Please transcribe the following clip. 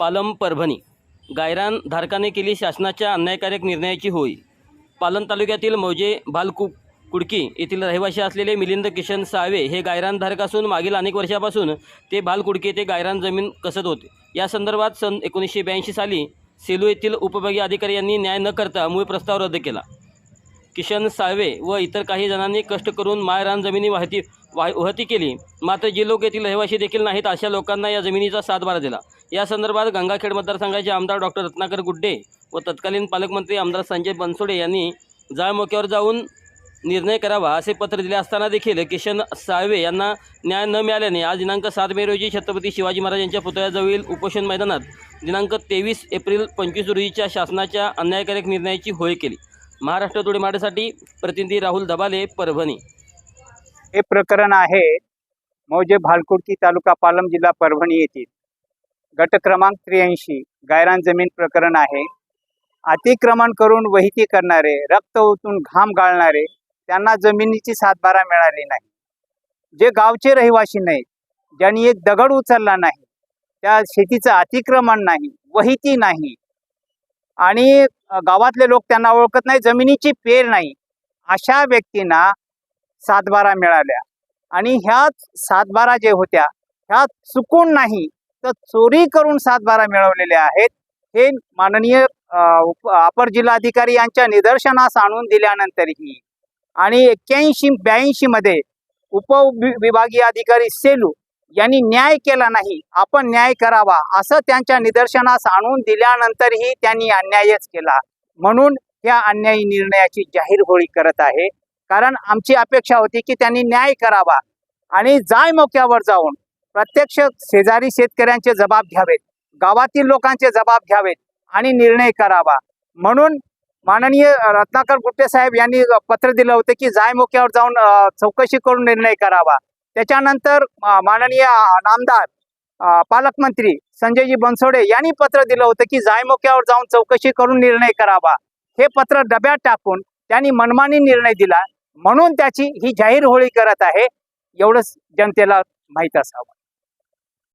पालम परभणी. गायरान धारकाने केली शासनाच्या अन्यायकारक निर्णयाची होई पालन तालुक्यातील मौजे भालकु कुडकी येथील रहिवासी असलेले मिलिंद किशन सावे हे गायरानधारक असून मागील अनेक वर्षापासून ते भालकुडकी येथे गायरान जमीन कसत होते. या संदर्भात सन एकोणीसशे ब्याऐंशी साली सेलू येथील उपविभागीय अधिकारी यांनी न्याय न करता मूळ प्रस्ताव रद्द केला. किशन साळवे व इतर काही जणांनी कष्ट करून मायरान जमिनी वाहती वा वहती केली. मात्र जे लोक येथील रहिवासी देखील नाहीत अशा लोकांना या जमिनीचा सातबारा दिला. या संदर्भात गंगाखेड मतदारसंघाचे आमदार डॉक्टर रत्नाकर गुड्डे व तत्कालीन पालकमंत्री आमदार संजय बनसोडे यांनी जाळमोक्यावर जाऊन निर्णय करावा असे पत्र दिले असताना देखील किशन साळवे यांना न्याय न मिळाल्याने आज दिनांक सात मे रोजी छत्रपती शिवाजी महाराज यांच्या पुतळ्याजवळील उपोषण मैदानात दिनांक तेवीस एप्रिल पंचवीस रोजीच्या शासनाच्या अन्यायकारक निर्णयाची होय केली. महाराष्ट्र टुडे प्रतिनिधी राहुल दबाले परभणी. हे प्रकरण आहे. मौजे भालकुडकी तालुका पालम जिल्हा परभणी येथील. गट क्रमांक त्र्याऐंशी गायरान जमीन प्रकरण आहे. अतिक्रमण करून वहिती करणारे रक्त ओतून घाम गाळणारे त्यांना जमिनीची सातबारा मिळाली नाही. जे गावचे रहिवासी नाहीत ज्यांनी एक दगड उचलला नाही त्या शेतीचं अतिक्रमण नाही वहिती नाही. आणि गावातले लोक त्यांना ओळखत नाही जमिनीची पेर नाही. अशा व्यक्तींना सातबारा मिळाल्या. आणि ह्याच सातबारा जे होत्या ह्या चुकून नाही तर चोरी करून सातबारा मिळवलेल्या आहेत. हे माननीय उप- अपर जिल्हाधिकारी यांच्या निदर्शनास आणून दिल्यानंतरही आणि एक्क्याऐंशी ब्याऐंशी मध्ये उप विभागीय अधिकारी सेलू यांनी न्याय केला नाही आपण न्याय करावा असं त्यांच्या निदर्शनास आणून दिल्यानंतरही त्यांनी अन्यायच केला. म्हणून या अन्यायी निर्णयाची जाहीर होळी करत आहे. कारण आमची अपेक्षा होती की त्यांनी न्याय करावा आणि जाय मोक्यावर जाऊन प्रत्यक्ष शेजारी शेतकऱ्यांचे जबाब घ्यावेत गावातील लोकांचे जबाब घ्यावेत आणि निर्णय करावा. म्हणून माननीय रत्नाकर गुट्टे साहेब यांनी पत्र दिलं होतं की जाय मोक्यावर जाऊन चौकशी करून निर्णय करावा. त्याच्यानंतर माननीय नामदार पालकमंत्री संजयजी बनसोडे यांनी पत्र दिलं होतं की जाय मोक्यावर जाऊन चौकशी करून निर्णय करावा. हे पत्र डब्यात टाकून त्यांनी मनमानी निर्णय दिला. म्हणून त्याची ही जाहीर होळी करत आहे एवढंच जनतेला माहीत असावं.